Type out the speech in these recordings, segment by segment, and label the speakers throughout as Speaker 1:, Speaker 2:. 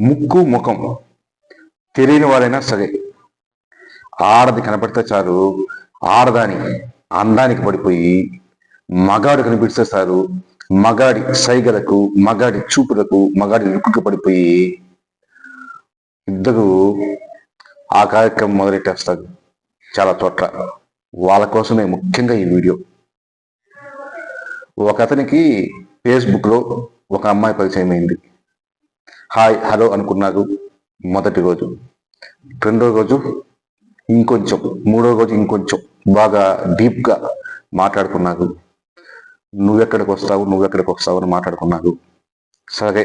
Speaker 1: ముక్కు ముఖం తెలియని వారైనా సరే ఆడది కనపడితే చాలు ఆడదాని అందానికి పడిపోయి మగాడు కనిపిస్తే చాలు మగాడి సైగలకు మగాడి చూపులకు మగాడి లుక్కు పడిపోయి ఇద్దరు ఆ కార్యక్రమం మొదలెట్టేస్తారు. చాలా చోట్ల వాళ్ళ కోసమే ముఖ్యంగా ఈ వీడియో. ఒక అతనికి ఫేస్బుక్లో ఒక అమ్మాయి పరిచయం అయింది. హాయ్ హలో అనుకున్నారు మొదటి రోజు. రెండో రోజు ఇంకొంచెం మూడో రోజు ఇంకొంచెం బాగా డీప్గా మాట్లాడుకున్నారు. నువ్వెక్కడికి వస్తావు నువ్వెక్కడికి వస్తావు అని మాట్లాడుకున్నారు. సరే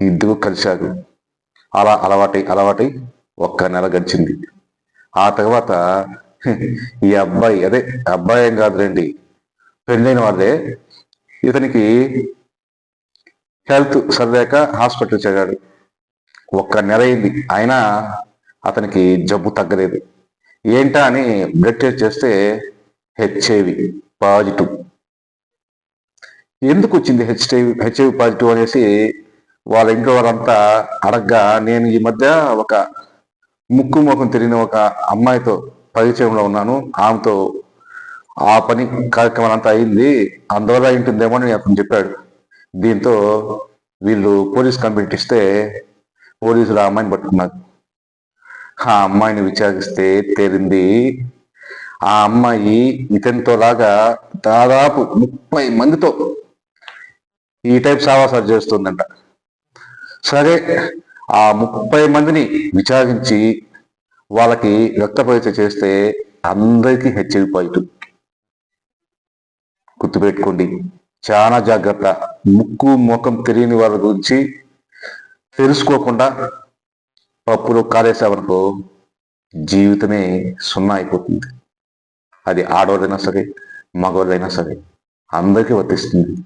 Speaker 1: ఇద్దరు కలిశారు. అలా అలవాటై అలవాటై ఒక్క నెల గడిచింది. ఆ తర్వాత ఈ అబ్బాయి అదే అబ్బాయి ఏం కాదులేండి. పెళ్ళైన వాళ్ళే ఇతనికి హెల్త్ సరిలేక హాస్పిటల్ చేరాడు. ఒక్క నెల అయింది. అయినా అతనికి జబ్బు తగ్గలేదు. ఏంటా అని బ్లడ్ టెస్ట్ చేస్తే హెచ్ఐవి పాజిటివ్ ఎందుకు వచ్చింది హెచ్ఐవి హెచ్ఐవి పాజిటివ్ అనేసి వాళ్ళ ఇంట్లో వాళ్ళంతా అడగ్గా నేను ఈ మధ్య ఒక ముక్కు ముఖం తిరిగిన ఒక అమ్మాయితో పరిచయంలో ఉన్నాను. ఆమెతో ఆ పని కార్యక్రమం అంతా అయింది. అందువల్ల అయి ఉంటుందేమో అని అతను చెప్పాడు. దీంతో వీళ్ళు పోలీస్ కంప్లైంట్ ఇస్తే పోలీసులు ఆ అమ్మాయిని పట్టుకున్నారు. ఆ అమ్మాయిని విచారిస్తే తేలింది. ఆ అమ్మాయి ఇతనితో లాగా దాదాపు ముప్పై మందితో ఈ టైప్ సావాసాలు చేస్తుందంట. సరే ఆ ముప్పై మందిని విచారించి వాళ్ళకి రక్త పరీక్ష చేస్తే అందరికీ హెచ్ఐవి పాజిటివ్ గుర్తుపెట్టుకోండి చాలా జాగ్రత్త. ముక్కు ముఖం తెలియని వాళ్ళ గురించి తెలుసుకోకుండా పప్పులో కాలేసామనుకో జీవితమే సున్నా అయిపోతుంది. అది ఆడవాళ్ళైనా సరే మగవాళ్ళైనా సరే అందరికీ వర్తిస్తుంది.